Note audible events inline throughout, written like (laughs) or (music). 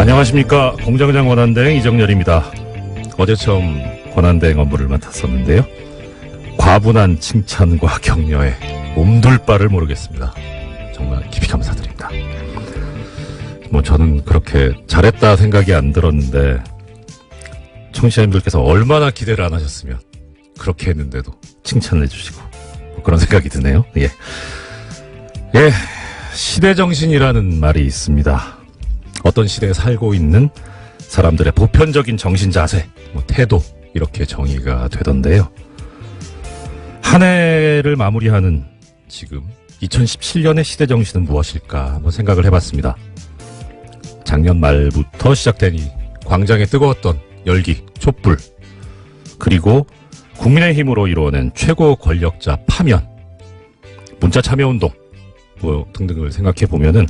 안녕하십니까 공장장 권한대행 이정열입니다. 어제 처음 권한대행 업무를 맡았었는데요. 과분한 칭찬과 격려에 몸둘 바를 모르겠습니다. 정말 깊이 감사드립니다. 뭐 저는 그렇게 잘했다 생각이 안 들었는데 청취자님들께서 얼마나 기대를 안 하셨으면 그렇게 했는데도 칭찬을 해주시고 뭐 그런 생각이 드네요. 예. 예, 시대 정신이라는 말이 있습니다. 어떤 시대에 살고 있는 사람들의 보편적인 정신 자세, 뭐 태도 이렇게 정의가 되던데요. 한 해를 마무리하는 지금 2017년의 시대 정신은 무엇일까 한번 생각을 해봤습니다. 작년 말부터 시작된 이 광장에 뜨거웠던 열기, 촛불, 그리고 국민의힘으로 이루어낸 최고 권력자 파면, 문자 참여 운동, 뭐 등등을 생각해 보면은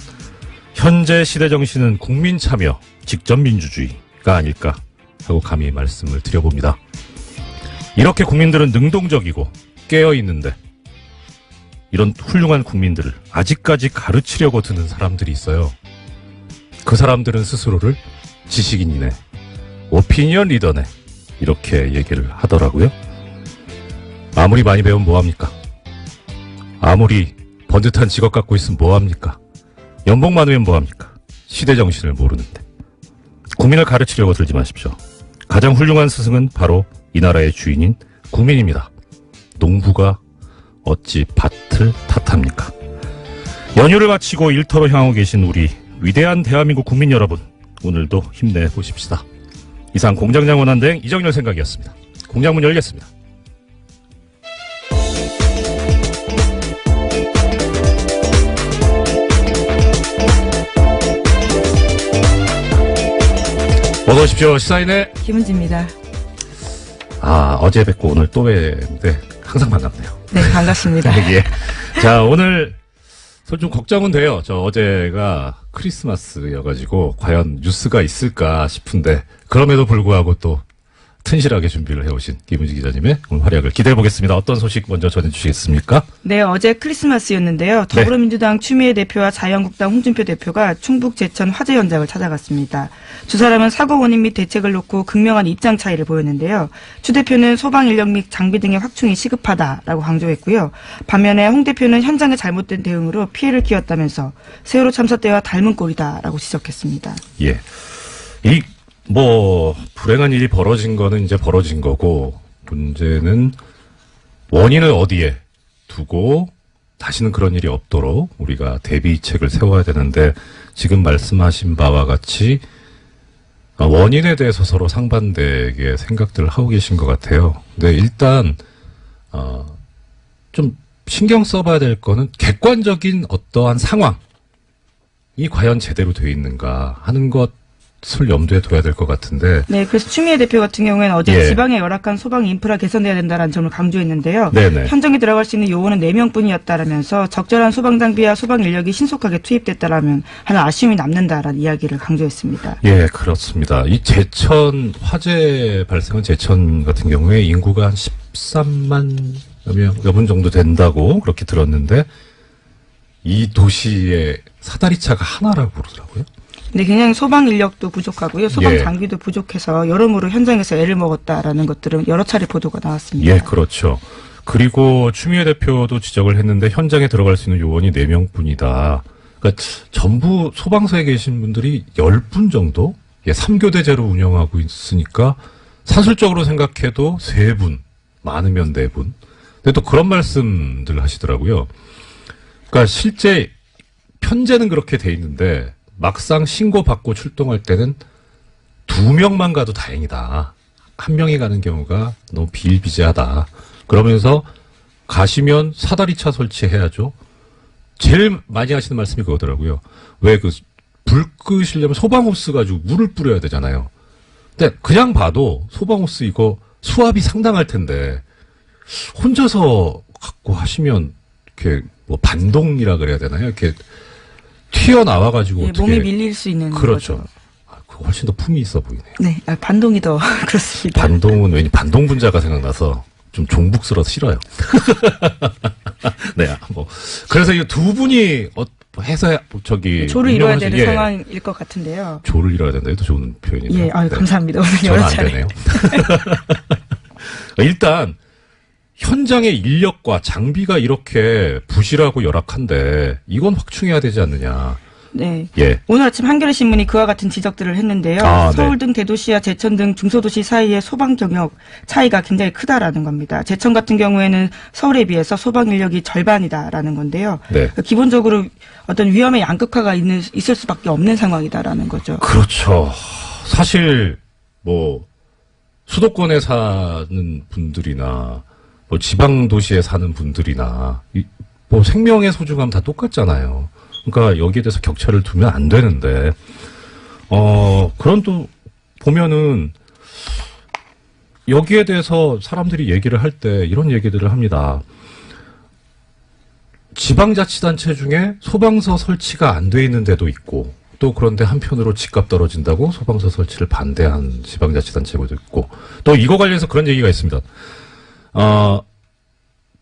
현재 시대 정신은 국민 참여, 직접 민주주의가 아닐까 하고 감히 말씀을 드려봅니다. 이렇게 국민들은 능동적이고 깨어 있는데 이런 훌륭한 국민들을 아직까지 가르치려고 드는 사람들이 있어요. 그 사람들은 스스로를 지식인이네, 오피니언 리더네 이렇게 얘기를 하더라고요. 아무리 많이 배우면 뭐합니까? 아무리 번듯한 직업 갖고 있으면 뭐합니까? 연봉 많으면 뭐합니까? 시대 정신을 모르는데. 국민을 가르치려고 들지 마십시오. 가장 훌륭한 스승은 바로 이 나라의 주인인 국민입니다. 농부가 어찌 밭을 탓합니까? 연휴를 마치고 일터로 향하고 계신 우리 위대한 대한민국 국민 여러분, 오늘도 힘내보십시다. 이상 공장장 원한대행 이정열 생각이었습니다. 공장문 열겠습니다. 어서 오십시오. 시사인의 김은지입니다. 아, 어제 뵙고 오늘 또 뵙는데 항상 반갑네요. 네, 반갑습니다. (laughs) 예. 자, 오늘 좀 걱정은 돼요. 저 어제가 크리스마스여가지고 과연 뉴스가 있을까 싶은데 그럼에도 불구하고 또 튼실하게 준비를 해오신 김은지 기자님의 오늘 활약을 기대해 보겠습니다. 어떤 소식 먼저 전해주시겠습니까? 네, 어제 크리스마스였는데요. 더불어민주당 추미애 대표와 자유한국당 홍준표 대표가 충북 제천 화재 현장을 찾아갔습니다. 두 사람은 사고 원인 및 대책을 놓고 극명한 입장 차이를 보였는데요. 추 대표는 소방 인력 및 장비 등의 확충이 시급하다라고 강조했고요. 반면에 홍 대표는 현장의 잘못된 대응으로 피해를 키웠다면서 세월호 참사 때와 닮은 꼴이다라고 지적했습니다. 예. 이, 뭐, 불행한 일이 벌어진 거는 이제 벌어진 거고, 문제는 원인을 어디에 두고 다시는 그런 일이 없도록 우리가 대비책을 세워야 되는데, 지금 말씀하신 바와 같이 어, 원인에 대해서 서로 상반되게 생각들을 하고 계신 것 같아요. 근데 일단, 어, 좀 신경 써봐야 될 거는 객관적인 어떠한 상황이 과연 제대로 돼 있는가 하는 것 을 염두에 둬야 될 것 같은데, 네, 그래서 추미애 대표 같은 경우에는 어제 예. 지방의 열악한 소방 인프라 개선돼야 된다는 점을 강조했는데요. 네네. 현장에 들어갈 수 있는 요원은 4명뿐이었다라면서 적절한 소방 장비와 소방 인력이 신속하게 투입됐다라면 하는 아쉬움이 남는다라는 이야기를 강조했습니다. 예, 그렇습니다. 이 제천 화재 발생한 제천 같은 경우에 인구가 한 13만 명, 여분 정도 된다고 그렇게 들었는데 이 도시의 사다리 차가 하나라고 그러더라고요. 근데 굉장히 소방 인력도 부족하고요. 소방 예. 장비도 부족해서 여러모로 현장에서 애를 먹었다라는 것들은 여러 차례 보도가 나왔습니다. 예, 그렇죠. 그리고 추미애 대표도 지적을 했는데 현장에 들어갈 수 있는 요원이 4명뿐이다. 그러니까 전부 소방서에 계신 분들이 10분 정도? 예, 3교대제로 운영하고 있으니까 사실적으로 생각해도 3분, 많으면 4분. 근데 또 그런 말씀들 하시더라고요. 그러니까 실제 편제는 그렇게 돼 있는데 막상 신고 받고 출동할 때는 두 명만 가도 다행이다. 한 명이 가는 경우가 너무 비일비재하다. 그러면서 가시면 사다리차 설치해야죠. 제일 많이 하시는 말씀이 그거더라고요. 왜 그 불 끄시려면 소방호스 가지고 물을 뿌려야 되잖아요. 근데 그냥 봐도 소방호스 이거 수압이 상당할 텐데 혼자서 갖고 하시면 이렇게 뭐 반동이라 그래야 되나요? 이렇게 튀어나와 가지고 예, 몸이 밀릴 수 있는 그렇죠. 거죠. 아, 그거 훨씬 더 품이 있어 보이네요. 네, 아, 반동이 더 (laughs) 그렇습니다. 반동은 왠지 반동 분자가 생각나서 좀 종북스러워서 싫어요. (laughs) 네, 뭐 그래서 이 두 분이 어, 뭐 해서 뭐 저기 조를 이뤄야 되는 예, 상황일 것 같은데요. 조를 이뤄야 된다. 이도 좋은 표현이죠. 예, 아유, 네. 감사합니다. 오늘 여러 안 차례. 되네요. (laughs) 일단 현장의 인력과 장비가 이렇게 부실하고 열악한데 이건 확충해야 되지 않느냐. 네. 예. 오늘 아침 한겨레 신문이 그와 같은 지적들을 했는데요. 아, 네. 서울 등 대도시와 제천 등 중소도시 사이의 소방 경력 차이가 굉장히 크다라는 겁니다. 제천 같은 경우에는 서울에 비해서 소방 인력이 절반이다라는 건데요. 네. 기본적으로 어떤 위험의 양극화가 있는, 있을 수밖에 없는 상황이다라는 거죠. 그렇죠. 사실 뭐 수도권에 사는 분들이나 뭐 지방 도시에 사는 분들이나 이- 뭐 생명의 소중함 다 똑같잖아요. 그러니까 여기에 대해서 격차를 두면 안 되는데 어 그런 또 보면은 여기에 대해서 사람들이 얘기를 할 때 이런 얘기들을 합니다. 지방자치단체 중에 소방서 설치가 안 돼 있는 데도 있고 또 그런데 한편으로 집값 떨어진다고 소방서 설치를 반대한 지방자치단체도 있고 또 이거 관련해서 그런 얘기가 있습니다. 어,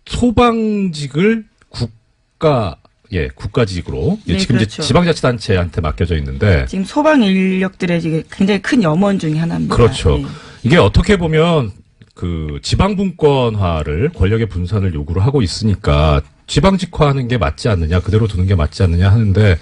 소방직을 국가 예 국가직으로 예, 네, 지금 그렇죠. 이제 지방자치단체한테 맡겨져 있는데 지금 소방 인력들의 굉장히 큰 염원 중에 하나입니다. 그렇죠. 예. 이게 어떻게 보면 그 지방분권화를 권력의 분산을 요구를 하고 있으니까 지방직화하는 게 맞지 않느냐, 그대로 두는 게 맞지 않느냐 하는데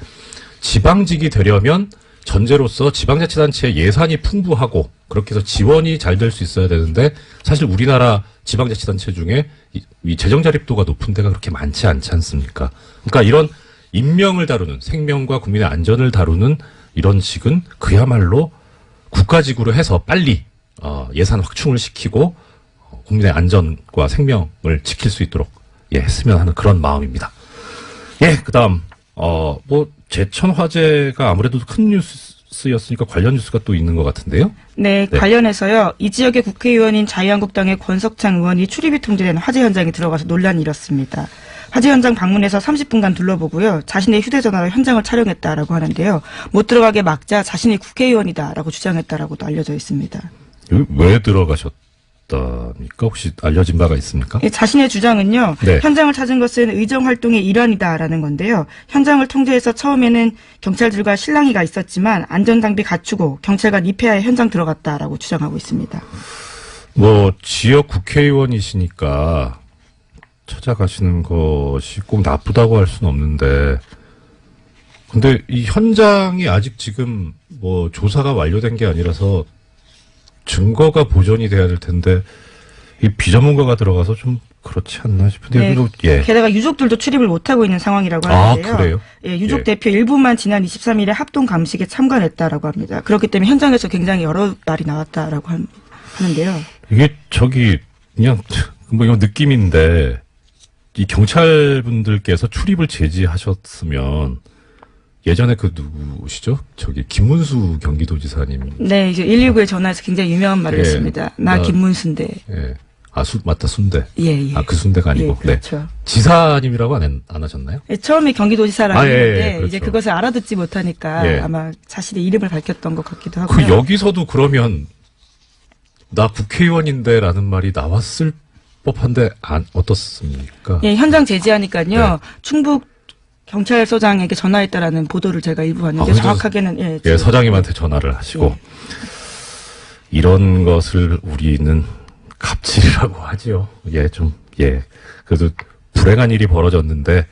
지방직이 되려면 전제로서 지방자치단체의 예산이 풍부하고 그렇게 해서 지원이 잘 될 수 있어야 되는데 사실 우리나라 지방자치단체 중에 이, 이 재정 자립도가 높은 데가 그렇게 많지 않지 않습니까? 그러니까 이런 인명을 다루는 생명과 국민의 안전을 다루는 이런 식은 그야말로 국가직으로 해서 빨리 어, 예산 확충을 시키고 어, 국민의 안전과 생명을 지킬 수 있도록 예, 했으면 하는 그런 마음입니다. 예, 그다음 어, 뭐 제천 화재가 아무래도 큰 뉴스 였으니까 관련 뉴스가 또 있는 것 같은데요. 네, 네. 관련해서요. 이 지역의 국회의원인 자유한국당의 권석창 의원이 출입이 통제된 화재 현장에 들어가서 논란이 일었습니다. 화재 현장 방문해서 30분간 둘러보고요. 자신의 휴대전화로 현장을 촬영했다라고 하는데요. 못 들어가게 막자 자신이 국회의원이다라고 주장했다라고도 알려져 있습니다. 왜 들어가셨 답니까? 혹시 알려진 바가 있습니까? 예, 자신의 주장은요. 네. 현장을 찾은 것은 의정 활동의 일환이다라는 건데요. 현장을 통제해서 처음에는 경찰들과 실랑이가 있었지만 안전 장비 갖추고 경찰관 입회하에 현장 들어갔다라고 주장하고 있습니다. 뭐 지역 국회의원이시니까 찾아가시는 것이 꼭 나쁘다고 할 수는 없는데 근데 이 현장이 아직 지금 뭐 조사가 완료된 게 아니라서 증거가 보존이 돼야 될 텐데 이 비전문가가 들어가서 좀 그렇지 않나 싶은데 네. 여기도 예. 게다가 유족들도 출입을 못하고 있는 상황이라고 아, 하는데요. 그래요? 예, 유족 예. 대표 일부만 지난 23일에 합동 감식에 참관했다라고 합니다. 그렇기 때문에 현장에서 굉장히 여러 말이 나왔다라고 한- 하는데요. 이게 저기 그냥 (laughs) 뭐 이거 느낌인데 이 경찰분들께서 출입을 제지하셨으면 예전에 그 누구시죠? 저기 김문수 경기도지사님 네, 이제 119에 전화해서 굉장히 유명한 말을 예. 했습니다. 나 나- 김문수인데. 예. 아, 수, 맞다, 순대. 예, 예. 아, 그 순대가 아니고. 예, 그렇죠. 네. 지사님이라고 안, 했- 안 하셨나요? 예, 처음에 경기도지사라고 아, 예, 했는데 예, 그렇죠. 이제 그것을 알아듣지 못하니까 예. 아마 자신의 이름을 밝혔던 것 같기도 그 하고요. 여기서도 그러면 나 국회의원인데 라는 말이 나왔을 법한데 안, 어떻습니까? 예, 현장 제지하니까요. 네. 충북 경찰서장에게 전화했다라는 보도를 제가 일부 봤는데 아, 정확하게는 예, 예, 서장님한테 전화를 하시고 이런 것을 우리는 갑질이라고 하지요. 예, 좀 예. 그래도 불행한 일이 벌어졌는데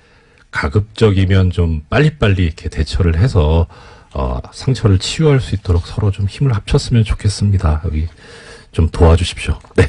가급적이면 좀 빨리빨리 이렇게 대처를 해서 어, 상처를 치유할 수 있도록 서로 좀 힘을 합쳤으면 좋겠습니다. 여기 좀 도와주십시오. 네.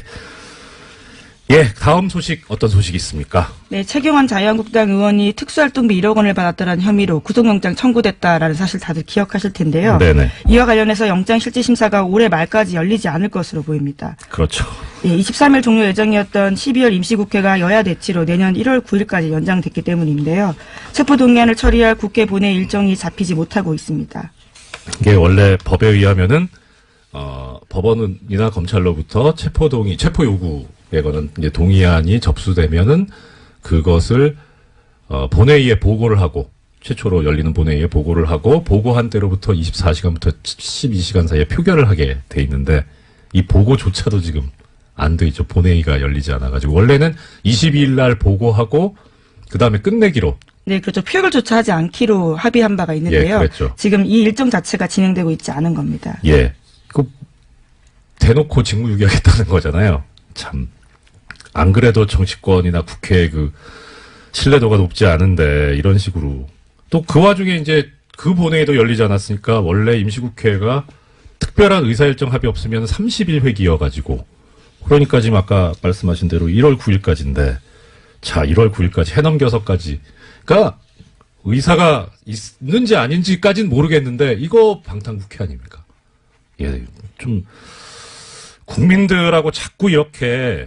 예, 다음 소식 어떤 소식이 있습니까? 네, 최경환 자유한국당 의원이 특수활동비 1억 원을 받았다는 혐의로 구속영장 청구됐다라는 사실 다들 기억하실 텐데요. 네네. 이와 관련해서 영장실질심사가 올해 말까지 열리지 않을 것으로 보입니다. 그렇죠. 예, 23일 종료 예정이었던 12월 임시국회가 여야 대치로 내년 1월 9일까지 연장됐기 때문인데요. 체포동의안을 처리할 국회 본회 일정이 잡히지 못하고 있습니다. 이게 원래 법에 의하면은 어, 법원이나 검찰로부터 체포 동의, 체포 요구 에 관한 이제 동의안이 접수되면은 그것을 어, 본회의에 보고를 하고 최초로 열리는 본회의에 보고를 하고 보고한 때로부터 24시간부터 12시간 사이에 표결을 하게 돼 있는데 이 보고조차도 지금 안 돼 있죠. 본회의가 열리지 않아 가지고 원래는 22일 날 보고하고 그 다음에 끝내기로 네, 그렇죠. 표결조차 하지 않기로 합의한 바가 있는데요. 예. 지금 이 일정 자체가 진행되고 있지 않은 겁니다. 예. 그 대놓고 직무유기하겠다는 거잖아요. 참. 안 그래도 정치권이나 국회 그 신뢰도가 높지 않은데 이런 식으로 또 그 와중에 이제 그 본회의도 열리지 않았으니까 원래 임시국회가 특별한 의사일정 합의 없으면 30일 회기여가지고 그러니까 지금 아까 말씀하신 대로 1월 9일까지인데 자 1월 9일까지 해넘겨서까지 그러니까 의사가 있는지 아닌지까지는 모르겠는데 이거 방탄국회 아닙니까? 예, 좀 국민들하고 자꾸 이렇게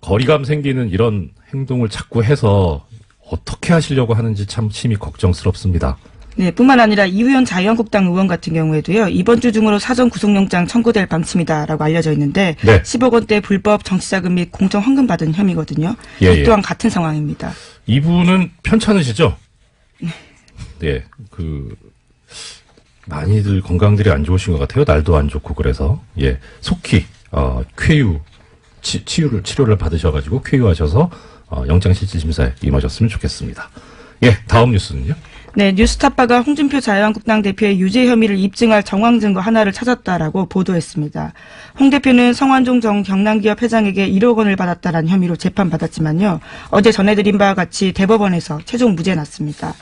거리감 생기는 이런 행동을 자꾸 해서 어떻게 하시려고 하는지 참 심히 걱정스럽습니다. 네, 뿐만 아니라 이후현 자유한국당 의원 같은 경우에도요, 이번 주 중으로 사전 구속영장 청구될 방침이다라고 알려져 있는데, 네. 10억 원대 불법 정치자금 및 공천 헌금 받은 혐의거든요. 예, 이 예. 또한 같은 상황입니다. 이분은 편찮으시죠? 네, 그 많이들 건강들이 안 좋으신 것 같아요. 날도 안 좋고 그래서 예 속히 어, 쾌유 치, 치유를 치료를 받으셔가지고 쾌유하셔서 어, 영장실질심사에 임하셨으면 좋겠습니다. 예, 다음 뉴스는요. 네, 뉴스타파가 홍준표 자유한국당 대표의 유죄 혐의를 입증할 정황 증거 하나를 찾았다라고 보도했습니다. 홍 대표는 성완종 전 경남기업 회장에게 1억 원을 받았다라는 혐의로 재판받았지만요. 어제 전해드린 바와 같이 대법원에서 최종 무죄 났습니다.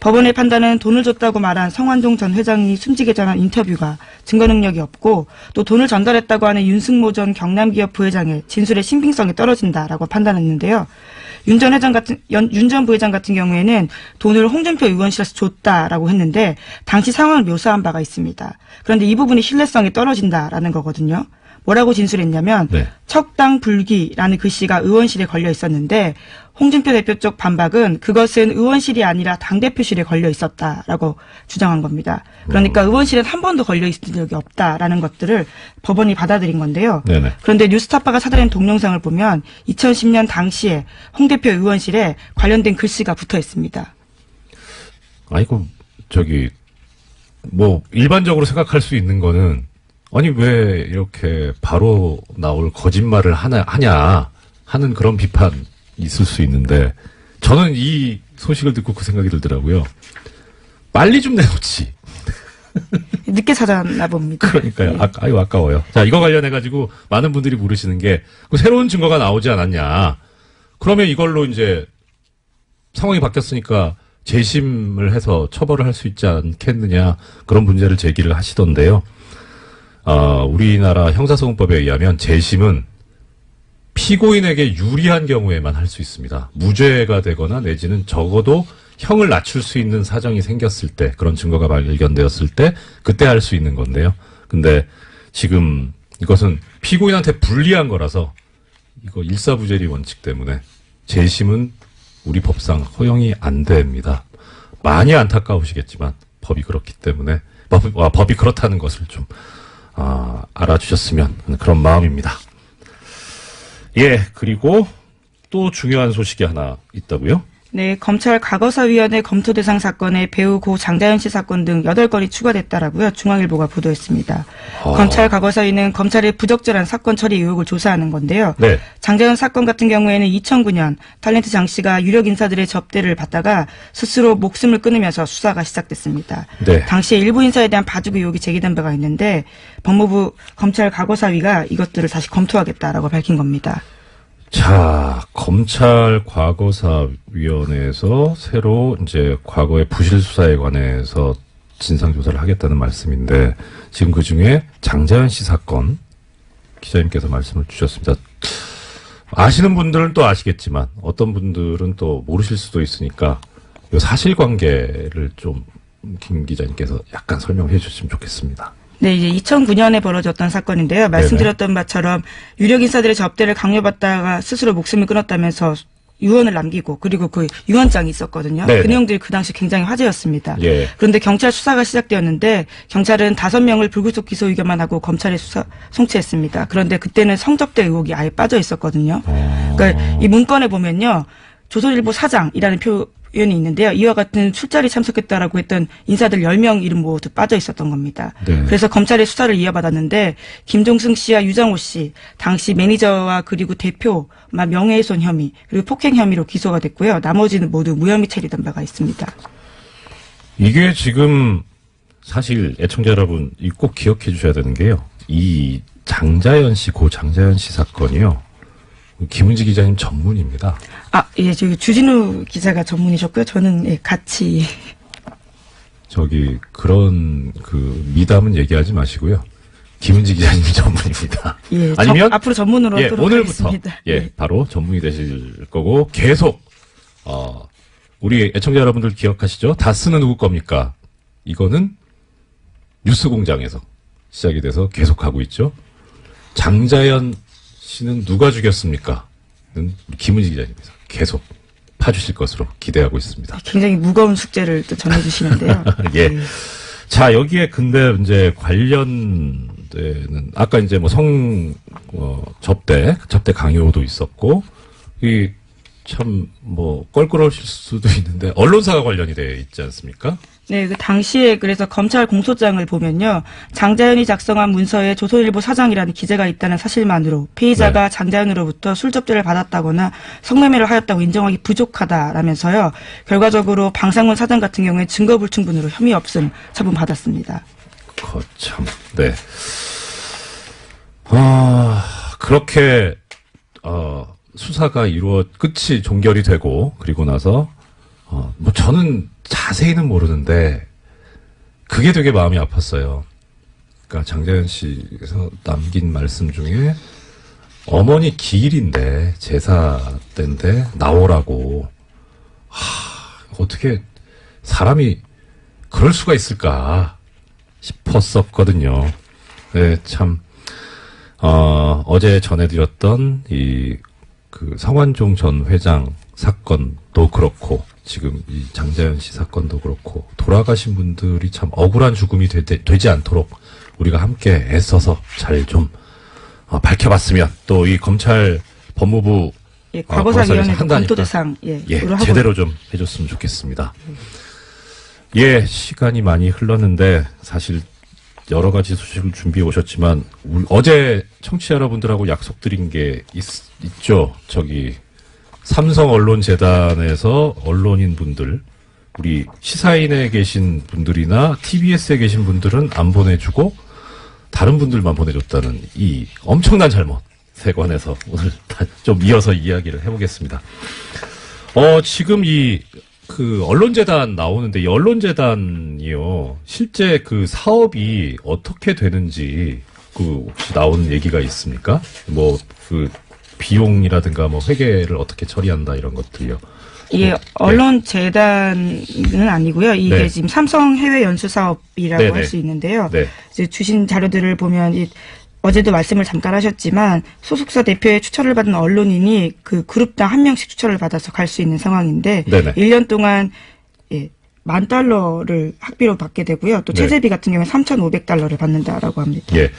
법원의 판단은 돈을 줬다고 말한 성완종 전 회장이 숨지게 전한 인터뷰가 증거 능력이 없고 또 돈을 전달했다고 하는 윤승모 전 경남기업 부회장의 진술의 신빙성이 떨어진다라고 판단했는데요. 윤 전 회장 같은 윤 전 부회장 같은 경우에는 돈을 홍준표 의원실에서 줬다라고 했는데 당시 상황을 묘사한 바가 있습니다. 그런데 이 부분이 신뢰성이 떨어진다라는 거거든요. 뭐라고 진술했냐면 네. 척당 불기라는 글씨가 의원실에 걸려 있었는데 홍준표 대표 쪽 반박은 그것은 의원실이 아니라 당 대표실에 걸려 있었다라고 주장한 겁니다. 그러니까 의원실엔 한 번도 걸려 있은 적이 없다라는 것들을 법원이 받아들인 건데요. 네네. 그런데 뉴스타파가 찾아낸 동영상을 보면 2010년 당시에 홍 대표 의원실에 관련된 글씨가 붙어 있습니다. 아이고 저기 뭐 일반적으로 생각할 수 있는 거는 아니 왜 이렇게 바로 나올 거짓말을 하나 하냐 하는 그런 비판 있을 수 있는데 저는 이 소식을 듣고 그 생각이 들더라고요. 빨리 좀 내놓지. (laughs) 늦게 찾아나 봅니다. 그러니까요. 아, 아유 아까워요. 자 이거 관련해 가지고 많은 분들이 물으시는 게 그 새로운 증거가 나오지 않았냐. 그러면 이걸로 이제 상황이 바뀌었으니까 재심을 해서 처벌을 할 수 있지 않겠느냐 그런 문제를 제기를 하시던데요. 아, 우리나라 형사소송법에 의하면 재심은 피고인에게 유리한 경우에만 할 수 있습니다. 무죄가 되거나 내지는 적어도 형을 낮출 수 있는 사정이 생겼을 때 그런 증거가 발견되었을 때 그때 할 수 있는 건데요. 근데 지금 이것은 피고인한테 불리한 거라서 이거 일사부재리 원칙 때문에 재심은 우리 법상 허용이 안 됩니다. 많이 안타까우시겠지만 법이 그렇기 때문에 법, 아, 법이 그렇다는 것을 좀 아, 알아주셨으면 하는 그런 마음입니다. 예, 그리고 또 중요한 소식이 하나 있다고요? 네, 검찰 과거사위원회 검토 대상 사건에 배우 고 장자연 씨 사건 등 8건이 추가됐다라고요. 중앙일보가 보도했습니다. 아. 검찰 과거사위는 검찰의 부적절한 사건 처리 의혹을 조사하는 건데요. 네. 장자연 사건 같은 경우에는 2009년 탤런트 장 씨가 유력 인사들의 접대를 받다가 스스로 목숨을 끊으면서 수사가 시작됐습니다. 네. 당시에 일부 인사에 대한 봐주기 의혹이 제기된 바가 있는데 법무부 검찰 과거사위가 이것들을 다시 검토하겠다라고 밝힌 겁니다. 자, 검찰 과거사위원회에서 새로 이제 과거의 부실 수사에 관해서 진상조사를 하겠다는 말씀인데 지금 그 중에 장자연 씨 사건 기자님께서 말씀을 주셨습니다. 아시는 분들은 또 아시겠지만 어떤 분들은 또 모르실 수도 있으니까 이 사실관계를 좀 김 기자님께서 약간 설명해 주셨으면 좋겠습니다. 네, 이제 2009년에 벌어졌던 사건인데요. 말씀드렸던 바처럼 유력 인사들의 접대를 강요받다가 스스로 목숨을 끊었다면서 유언을 남기고 그리고 그 유언장이 있었거든요. 네네. 그 내용들이 그 당시 굉장히 화제였습니다. 예. 그런데 경찰 수사가 시작되었는데 경찰은 다섯 명을 불구속 기소 의견만 하고 검찰에 수사 송치했습니다. 그런데 그때는 성접대 의혹이 아예 빠져 있었거든요. 어. 그러니까 이 문건에 보면요. 조선일보 사장이라는 표 의원이 있는데요. 이와 같은 술자리 참석했다라고 했던 인사들 10명 이름 모두 빠져 있었던 겁니다. 네. 그래서 검찰의 수사를 이어받았는데 김종승 씨와 유정호 씨 당시 매니저와 그리고 대표 만 명예훼손 혐의 그리고 폭행 혐의로 기소가 됐고요. 나머지는 모두 무혐의 처리된 바가 있습니다. 이게 지금 사실 애청자 여러분 이꼭 기억해 주셔야 되는 게요. 이 장자연 씨, 고 장자연 씨 사건이요. 김은지 기자님 전문입니다. 아, 예, 저기 주진우 기자가 전문이셨고요. 저는 예, 같이 저기 그런 그 미담은 얘기하지 마시고요. 김은지 기자님 (laughs) 전문입니다. 예, 저- 아니면 앞으로 전문으로 예, 오늘부터 하겠습니다. 예, 바로 전문이 되실 거고 계속 어 우리 애청자 여러분들 기억하시죠? 다스는 누구 겁니까? 이거는 뉴스 공장에서 시작이 돼서 계속 하고 있죠. 장자연 씨는 누가 죽였습니까? 는 김은지 기자님께서 계속 파주실 것으로 기대하고 있습니다. 굉장히 무거운 숙제를 또 전해주시는데요. (laughs) 예. 자, 여기에 근데 이제 관련되는, 아까 이제 뭐 성, 어, 접대, 접대 강요도 있었고, 이, 참, 뭐, 껄끄러우실 수도 있는데, 언론사가 관련이 돼 있지 않습니까? 네, 그 당시에 그래서 검찰 공소장을 보면요. 장자연이 작성한 문서에 조선일보 사장이라는 기재가 있다는 사실만으로 피의자가 장자연으로부터 술 접대를 받았다거나 성매매를 하였다고 인정하기 부족하다라면서요. 결과적으로 방상문 사장 같은 경우에 증거 불충분으로 혐의 없음 처분 받았습니다. 거참, 네. 아, 그렇게, 어, 수사가 이루어, 끝이 종결이 되고, 그리고 나서, 어, 뭐 저는 자세히는 모르는데, 그게 되게 마음이 아팠어요. 그러니까 장자연 씨에서 남긴 말씀 중에, 어머니 기일인데, 제사 때인데, 나오라고. 하, 어떻게, 사람이, 그럴 수가 있을까. 싶었었거든요. 네, 참, 어, 어제 전해드렸던 이, 그 성완종 전 회장 사건도 그렇고, 지금 이 장자연 씨 사건도 그렇고, 돌아가신 분들이 참 억울한 죽음이 되, 지 않도록 우리가 함께 애써서 잘 좀, 어, 밝혀봤으면, 또 이 검찰 법무부 예, 아, 검사에서 과거사위원회도 한다니까. 검토 대상 예, 예, 제대로 좀 해줬으면 좋겠습니다. 예, 시간이 많이 흘렀는데 사실 여러 가지 소식을 준비해 오셨지만 우- 어제 청취자 여러분들하고 약속드린 게 있, 있죠. 저기 삼성 언론 재단에서 언론인 분들 우리 시사인에 계신 분들이나 TBS에 계신 분들은 안 보내주고 다른 분들만 보내줬다는 이 엄청난 잘못에 관해서 오늘 (laughs) 다좀 이어서 이야기를 해보겠습니다. 어, 지금 이, 그, 언론재단 나오는데, 이 언론재단이요, 실제 그 사업이 어떻게 되는지, 그, 혹시 나온 얘기가 있습니까? 뭐, 그, 비용이라든가 뭐, 회계를 어떻게 처리한다, 이런 것들이요. 예, 네. 언론 재단은 아니고요. 이게 네. 지금 삼성 해외 연수 사업이라고 네네. 할수 있는데요. 네. 이제 주신 자료들을 보면 이 어제도 말씀을 잠깐 하셨지만 소속사 대표의 추천을 받은 언론인이 그 그룹당 한 명씩 추천을 받아서 갈 수 있는 상황인데 네네. 1년 동안 예, 만 달러를 학비로 받게 되고요. 또 네. 체제비 같은 경우에 3,500달러를 받는다라고 합니다. 예.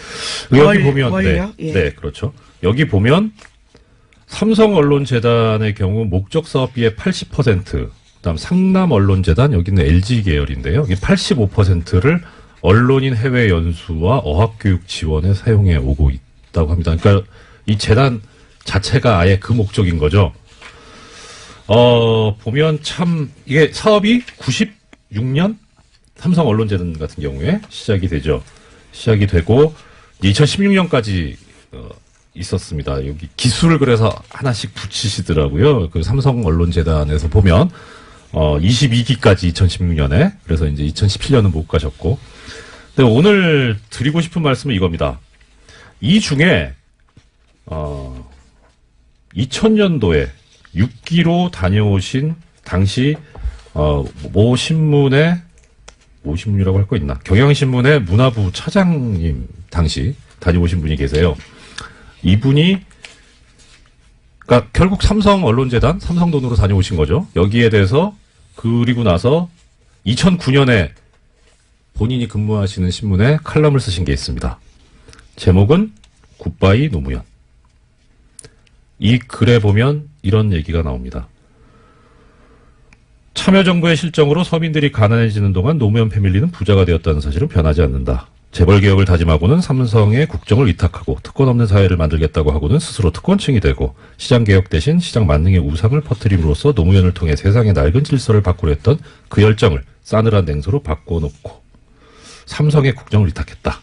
여기 월- 보면, 월요? 네. 예. 네, 그렇죠. 여기 보면, 삼성 언론재단의 경우 목적 사업비의 80%, 그다음 상남 언론재단 여기는 LG 계열인데요. 이 85%를 언론인 해외 연수와 어학교육 지원에 사용해 오고 있다고 합니다. 그러니까 이 재단 자체가 아예 그 목적인 거죠. 어, 보면 참, 이게 사업이 96년 삼성 언론재단 같은 경우에 시작이 되죠. 시작이 되고, 2016년까지, 어, 있었습니다. 여기 기술을 그래서 하나씩 붙이시더라고요. 그 삼성 언론재단에서 보면, 어, 22기까지 2016년에, 그래서 이제 2017년은 못 가셨고, 근데 오늘 드리고 싶은 말씀은 이겁니다. 이 중에, 어, 2000년도에 6기로 다녀오신 당시 어, 모 신문의 모 신문이라고 할 거 있나? 경향신문의 문화부 차장님 당시 다녀오신 분이 계세요. 이분이 그러니까 결국 삼성 언론재단 삼성 돈으로 다녀오신 거죠. 여기에 대해서 그리고 나서 2009년에 본인이 근무하시는 신문에 칼럼을 쓰신 게 있습니다. 제목은 굿바이 노무현. 이 글에 보면 이런 얘기가 나옵니다. 참여정부의 실정으로 서민들이 가난해지는 동안 노무현 패밀리는 부자가 되었다는 사실은 변하지 않는다. 재벌 개혁을 다짐하고는 삼성에 국정을 위탁하고 특권 없는 사회를 만들겠다고 하고는 스스로 특권층이 되고 시장 개혁 대신 시장 만능의 우상을 퍼뜨림으로써 노무현을 통해 세상의 낡은 질서를 바꾸려 했던 그 열정을 싸늘한 냉소로 바꿔놓고 삼성에 국정을 위탁했다.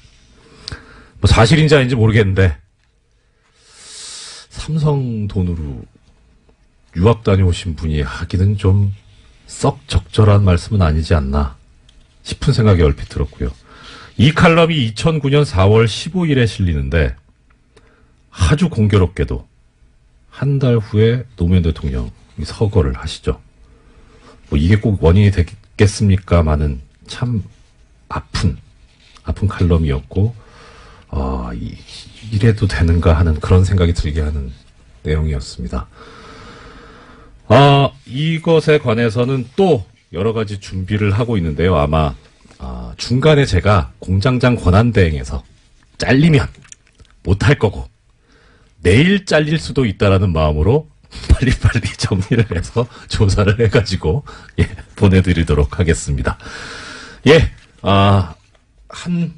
뭐 사실인지 아닌지 모르겠는데 삼성 돈으로 유학 다녀오신 분이 하기는 좀 썩 적절한 말씀은 아니지 않나 싶은 생각이 얼핏 들었고요. 이 칼럼이 2009년 4월 15일에 실리는데 아주 공교롭게도 한 달 후에 노무현 대통령이 서거를 하시죠. 뭐 이게 꼭 원인이 되겠습니까마는 참 아픈 아픈 칼럼이었고 아 이, 이래도 되는가 하는 그런 생각이 들게 하는 내용이었습니다. 아, 이것에 관해서는 또 여러 가지 준비를 하고 있는데요. 아마 아, 중간에 제가 공장장 권한 대행에서 잘리면 못할 거고 내일 잘릴 수도 있다라는 마음으로 빨리빨리 (laughs) 정리를 해서 조사를 해가지고 예 보내드리도록 하겠습니다. 예, 아, 한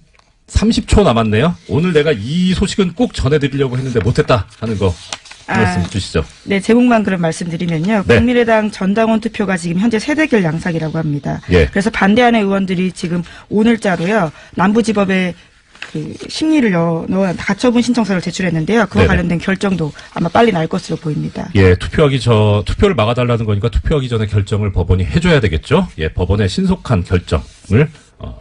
30초 남았네요. 오늘 내가 이 소식은 꼭 전해드리려고 했는데 못했다 하는 거 아. 말씀 주시죠. 네, 제목만 그럼 말씀드리면요. 네. 국민의당 전당원 투표가 지금 현재 세대결 양상이라고 합니다. 예. 그래서 반대하는 의원들이 지금 오늘자로요. 남부지법에 그 심리를 넣어, 가처분 신청서를 제출했는데요. 그와 네네. 관련된 결정도 아마 빨리 날 것으로 보입니다. 예, 투표하기 저 투표를 막아달라는 거니까 투표하기 전에 결정을 법원이 해줘야 되겠죠. 예, 법원의 신속한 결정을 어,